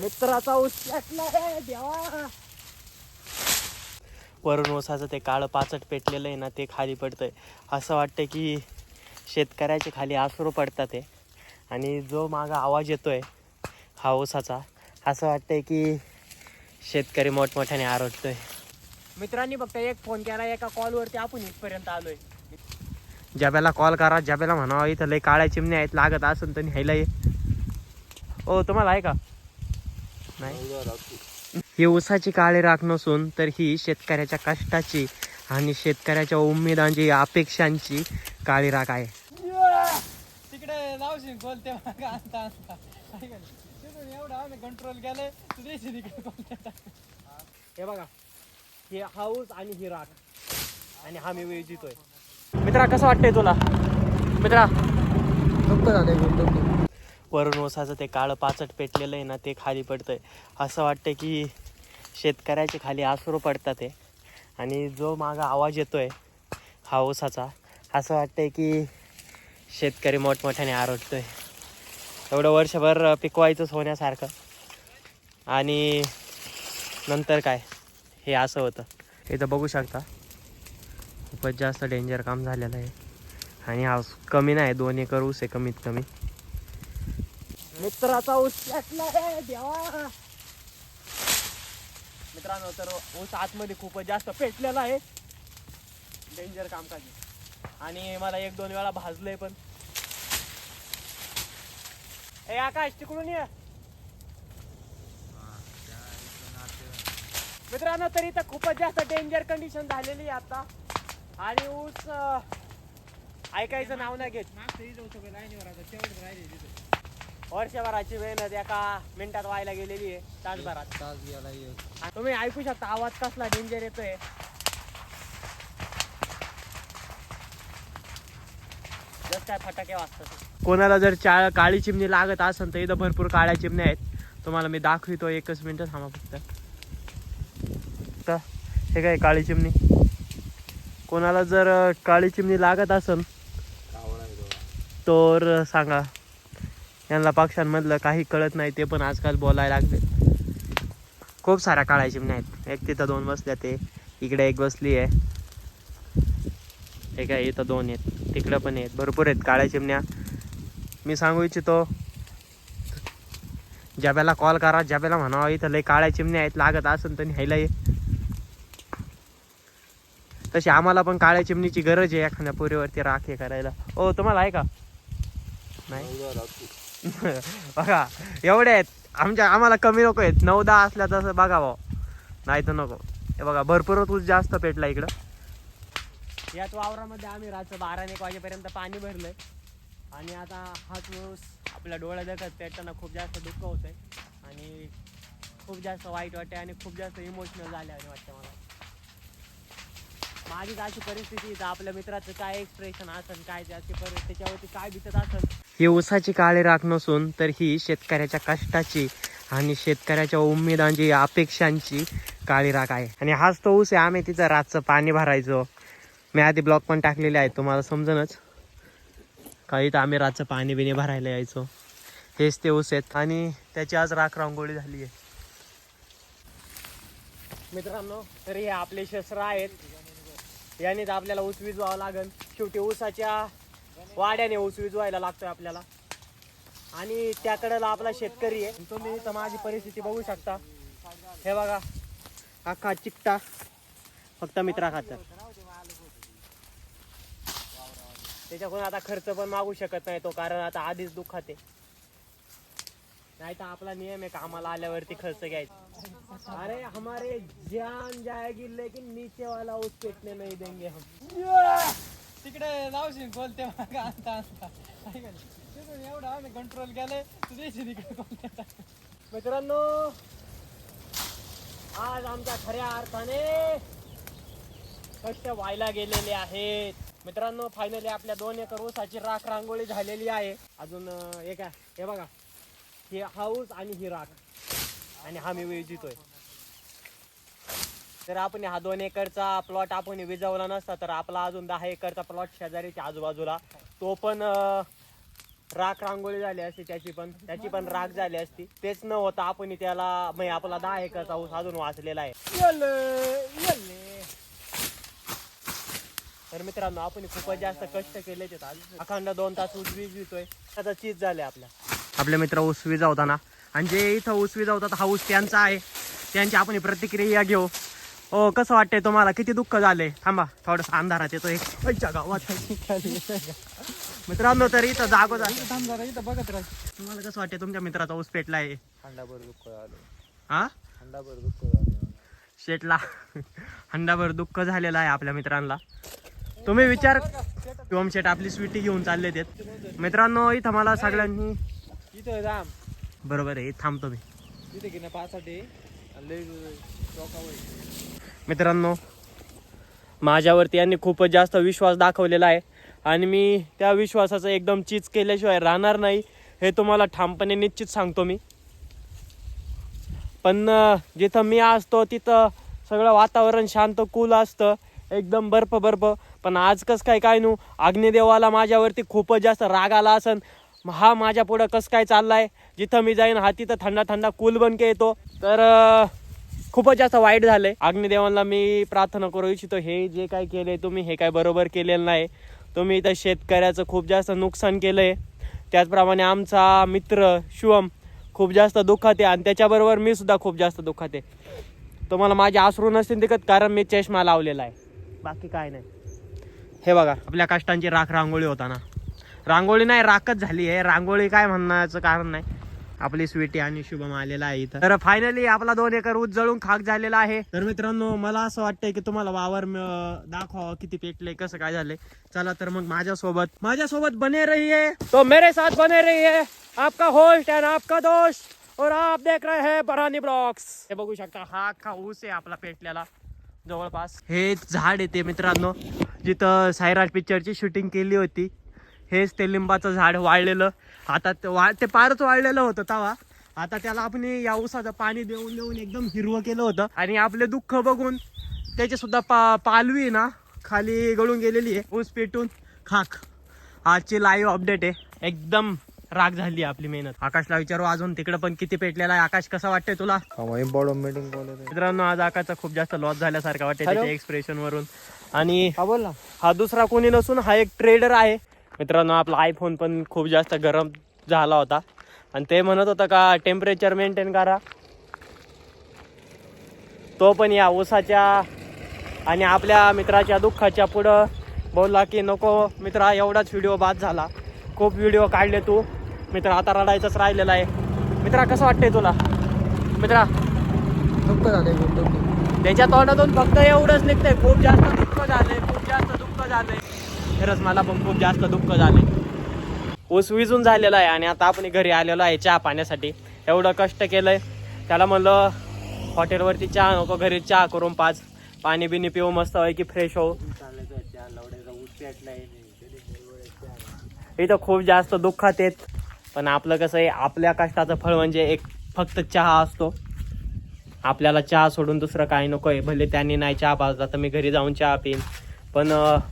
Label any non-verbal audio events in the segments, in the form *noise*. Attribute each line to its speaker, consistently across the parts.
Speaker 1: मित्राचा देवा. वरून ओसाचं ते काळं पाचट पेटलेलं आहे ना ते खाली पडतंय. असं वाटतं की शेतकऱ्याचे खाली आसरू पडतात ते आणि जो मागा आवाज येतोय हा ओसाचा असं वाटतंय की शेतकरी मोठमोठ्याने आरडतोय. मित्रांनी फक्त एक फोन केला एका कॉलवरती आपण इथपर्यंत आलोय. जब्याला कॉल करा जब्याला म्हणावं इथं लय काळ्या चिमण्या आहेत लागत असेल तर न्यायला ये. ओ तुम्हाला आहे का? नाही. ही ऊसाची काळी राख नसून तर ही शेतकऱ्याच्या कष्टाची आणि शेतकऱ्याच्या उमेदांची अपेक्षांची काळी राख आहे.
Speaker 2: तिकडे लावशील खोल ते मागं आणता आणता. काय झालं? तिथून एवढं आम्ही कंट्रोल तिकडे खोल
Speaker 1: हे बघा हे हाऊस आणि ही राख. आणि हा मी वेळ जितोय मित्रा कसं वाटतंय तुला? मित्रा? वरून ओसाचं ते काळं पाचट पेटलेलं आहे ना ते खाली पडतंय. असं वाटतं की शेतकऱ्याचे खाली आसरू पडतात ते आणि जो मागा आवाज येतो आहे हा ओसाचा असं वाटतंय की शेतकरी मोठमोठ्याने आरडतो आहे एवढं वर्षभर पिकवायचंच होण्यासारखं. आणि नंतर काय? हे असं होतं. इथं बघू शकता. खूपच जास्त डेंजर काम झालेलं आहे. आणि हा कमी नाही दोन एकर ऊस आहे कमीत कमी. मित्राचा ऊस रे देवा. मित्रांनो तर ऊस आतमध्ये खूपच जास्त पेटलेला आहे. डेंजर कामकाजी. आणि मला एक दोन वेळा भाजलंय पण. ए आकाश तिकडून ये. मित्रांनो तरी तर खूपच जास्त डेंजर कंडिशन झालेली आहे आता. आणि ऊस ऐकायचं नाव नाही घेत.
Speaker 2: लाईनीवर आता. तेवढंच राहिले तिथे.
Speaker 1: वर्षभराची मेहनत एका मिनिटात व्हायला गेलेली आहे तासभरात.
Speaker 2: तास गेला एक
Speaker 1: आणि तुम्ही ऐकू शकता आवाज कसला डेंजर येतोय. जस काय फटाके वाजतात. कोणाला जर चा काळी चिमणी लागत असेल तर इथं भरपूर काळ्या चिमण्या आहेत. तुम्हाला मी दाखवितो एकच मिनिट थांबा फक्त. तर हे काय काळी चिमणी? कोणाला जर काळी चिमणी लागत असेल तर सांगा. यांना पक्षांमधलं काही कळत नाही ते पण आजकाल बोलायला लागले. खूप साऱ्या काळ्या चिमण्या आहेत. एक तिथं दोन बसल्या ते इकडे एक बसली आहे. एक आहे इथं दोन आहेत तिकडं पण आहेत. भरपूर आहेत काळ्या चिमण्या. मी सांगू इच्छितो जब्याला कॉल करा जब्याला म्हणावं इथं लय काळ्या चिमण्या आहेत लागत असेल तर न्यायला ये. तशी आम्हाला पण काळ्या चिमणीची गरज आहे एखाद्या पोरीवरती राखे करायला. ओ तुम्हाला आहे का? नाही. *laughs* बघा एवढे आहेत. आमच्या आम्हाला कमी नको आहेत. नऊ दहा असल्या तसं बघा भाऊ. नाही तर नको. हे बघा भरपूर ऊस जास्त पेटला इकडं. याच वावरामध्ये आम्ही रात्र बारा एक वाजेपर्यंत पाणी भरलंय. आणि आता हाच ऊस आपल्या डोळ्या देखत पेटताना खूप जास्त दुःख होतंय. आणि खूप जास्त वाईट वाटते आणि खूप जास्त इमोशनल झाले आणि वाटतं मला. माझीच अशी परिस्थिती तर आपल्या मित्राचं काय एक्सप्रेशन असेल काय त्याची परिस्थिती त्याच्यावरती काय दिसत असेल ही ऊसाची काळी राख नसून तर ही शेतकऱ्याच्या कष्टाची आणि शेतकऱ्याच्या उमेदांची अपेक्षांची काळी राख आहे. आणि हाच तो ऊस आहे. आम्ही तिचं रातचं पाणी भरायचो. मी आधी ब्लॉक पण टाकलेले आहेत. तुम्हाला समजणच. काही तर आम्ही रातचं पाणी बिणी भरायला यायचो. हेच ते ऊस आहेत. आणि त्याची आज राख रांगोळी झाली आहे. मित्रांनो तर हे आपले शस्त्र आहेत. यानेच आपल्याला ऊस विजवावं लागेल शेवटी ऊसाच्या वाड्याने ऊस विजवायला लागतोय आपल्याला. आणि त्याकडेला आपला शेतकरी आहे. तुम्ही इथं माझी परिस्थिती बघू शकता. हे बघा अख्खा चिकटा फक्त मित्रा खातर त्याच्याकडून आता खर्च पण मागू शकत नाही तो कारण आता आधीच दुःखात आहे. नाही तर आपला नियम आहे कामाला आल्यावरती खर्च घ्यायचा. अरे हमारे जान जाएगी लेकिन नीचे वाला उस पेटने नहीं देंगे हम.
Speaker 2: तिकडे लावशील खोल ते मागं आणता आणता. काय तिथून एवढं आम्ही कंट्रोल केलंय तू द्यायची तिकडे खोल
Speaker 1: मित्रांनो आज आमच्या खऱ्या अर्थाने कष्ट व्हायला गेलेले आहेत. मित्रांनो फायनली आपल्या दोन एकर ऊसाची राख रांगोळी झालेली आहे. अजून एक हे बघा. ही हाऊस आणि ही राख. आणि हा मी विजितोय तर आपण हा दोन एकरचा प्लॉट आपण विजवला नसता तर आपला अजून दहा एकरचा प्लॉट शेजारीच्या आजूबाजूला तो पण राख रांगोळी झाली असती त्याची पण त्याची पण राख झाली असती. तेच न होता आपण त्याला म्हणजे आपला दहा एकरचा ऊस अजून वाचलेला आहे. तर मित्रांनो आपण खूपच जास्त कष्ट केले ते अखंड दोन तास ऊस वीज वितोय आता चीज झाले आपल्या आपले मित्र ऊस विजावताना. आणि जे इथं ऊस विजावतात हा ऊस त्यांचा आहे. त्यांची आपण प्रतिक्रिया घेऊ. हो कसं वाटतंय तुम्हाला किती दुःख झाले थांबा थोडस अंधारात येतो एक अच्छा गावात मित्रांनो तर इथं जागो झालं
Speaker 2: इथं बघत राह
Speaker 1: तुम्हाला कसं वाटतंय तुमच्या मित्राचा ऊस पेटला आहे
Speaker 2: अंडाभर दुःख झालं
Speaker 1: हा
Speaker 2: अंडाभर दुःख झालं
Speaker 1: शेटला हंडाभर दुःख झालेलं आहे आपल्या मित्रांना तुम्ही विचार शिवम शेट आपली स्वीटी घेऊन चालले ते मित्रांनो इथं मला सगळ्यांनी
Speaker 2: इथं राम
Speaker 1: बरोबर आहे थांबतो मी
Speaker 2: इथे की नाही पासाठी
Speaker 1: मित्रांनो माझ्यावरती यांनी खूपच जास्त विश्वास दाखवलेला आहे. आणि मी त्या विश्वासाचं एकदम चीज केल्याशिवाय राहणार नाही हे तुम्हाला ठामपणे निश्चित सांगतो मी. पण जिथं मी असतो तिथं सगळं वातावरण शांत कूल असतं एकदम बर्फ बर्फ पण आज कसं काय काय नू अग्निदेवाला माझ्यावरती खूपच जास्त राग आला असन. हा माझ्या पुढं कसं काय चाललाय? जिथं मी जाईन हा तिथं थंडा थंडा कूल बनके येतो. तर खूपच जास्त वाईट झालंय. अग्निदेवांना मी प्रार्थना करू इच्छितो हे जे काय केले तुम्ही हे काय बरोबर केलेलं नाही. तुम्ही इथं शेतकऱ्याचं खूप जास्त नुकसान केलंय. त्याचप्रमाणे आमचा मित्र शिवम खूप जास्त दुःखात आहे आणि त्याच्याबरोबर मी सुद्धा खूप जास्त दुःखात आहे. तुम्हाला माझे आसरू नसतील दिकत कारण मी चष्मा लावलेला आहे. बाकी काय नाही. हे बघा आपल्या कष्टांची राख रांगोळी होता ना रांगोळी नाही राखच झाली आहे. रांगोळी काय म्हणण्याचं कारण नाही. आपली स्वीटी आणि शुभम आलेला आहे इथं. तर फायनली आपला दोन एकर ऊस जळून खाक झालेला आहे. तर मित्रांनो मला असं वाटतंय की तुम्हाला वावर दाखवा किती पेटले कसं काय झालंय. चला तर मग माझ्यासोबत माझ्यासोबत बने रही है तो मेरे साथ बने रही है आपका होस्ट अँड आपका दोस्त. और आप देख रहे हैं बरानी ब्लॉक्स हे बघू शकता हा अख्खा ऊस आहे आपला पेटलेला. जवळपास. हे झाड येते मित्रांनो. जिथं सायराज पिक्चरची शूटिंग केली होती. हेच ते लिंबाचं झाड वाळलेलं. आता ते वा ते पारच वाळलेलं होतं तवा. आता त्याला आपण या ऊसाचं पाणी देऊन देऊन एकदम हिरवं केलं होतं. आणि आपले दुःख बघून त्याचे सुद्धा पा पालवी ना खाली गळून गेलेली आहे. ऊस पेटून. खाक. आजची लाईव्ह अपडेट आहे. एकदम राग झाली आपली मेहनत. आकाशला विचारू अजून तिकडे पण किती पेटलेला आहे. आकाश कसा वाटतंय तुला? मित्रांनो आज आकाशचा खूप जास्त लॉस झाल्यासारखा वाटतं? त्याच्या एक्सप्रेशन वरून. आणि
Speaker 2: हा
Speaker 1: दुसरा कोणी नसून हा एक ट्रेडर आहे. मित्रांनो आपला आयफोन पण खूप जास्त गरम झाला होता. आणि ते म्हणत होतं का टेम्परेचर मेंटेन करा. तो पण या ऊसाच्या आणि आपल्या मित्राच्या दुःखाच्या पुढं बोलला की नको मित्रा एवढाच व्हिडिओ बाद झाला. खूप व्हिडिओ काढले तू. मित्र आता रडायचंच राहिलेला आहे. मित्रा कसं वाटतंय तुला? मित्रा.
Speaker 2: दुःख झालंय खूप दुःख.
Speaker 1: त्याच्या तोंडातून फक्त एवढंच निघतंय. खूप जास्त दुःख झालंय खूप जास्त दुःख झालंय. खरंच मला पण खूप जास्त दुःख झाले ऊस विजून झालेला आहे आणि आता आपण घरी आलेलो आहे चहा पाण्यासाठी. एवढं कष्ट केलंय. त्याला म्हणलं हॉटेलवरती चहा नको घरी चहा करून पाच. पाणी बिनी पिऊ मस्त आहे की फ्रेश हो इथं खूप जास्त दुःखात येत पण आपलं कसं आहे आपल्या कष्टाचं फळ म्हणजे एक फक्त चहा असतो. आपल्याला चहा सोडून दुसरं काही नको आहे भले त्यांनी नाही चहा पाजला तर मी घरी जाऊन चहा पिईन. पण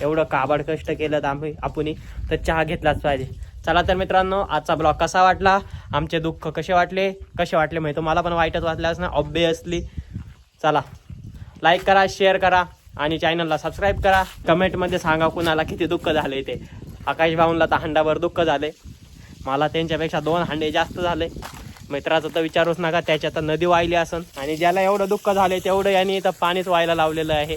Speaker 1: एवढं काबाड कष्ट केलं तर आम्ही आपण तर चहा घेतलाच पाहिजे. चला तर मित्रांनो आजचा ब्लॉग कसा वाटला? आमचे दुःख कसे वाटले? कसे वाटले म्हणजे माहिती मला पण वाईटच वाटलं ना ऑब्वियसली चला. लाईक करा शेअर करा आणि चॅनलला सबस्क्राईब करा. कमेंटमध्ये सांगा कुणाला किती दुःख झाले ते. आकाश भाऊंला तर हंडाभर दुःख झाले. मला त्यांच्यापेक्षा दोन हांडे जास्त झाले. मित्राचं तर विचारूच नका त्याच्यात तर नदी वाहिली असन. आणि ज्याला एवढं दुःख झाले तेवढं यांनी इथं पाणीच व्हायला लावलेलं आहे.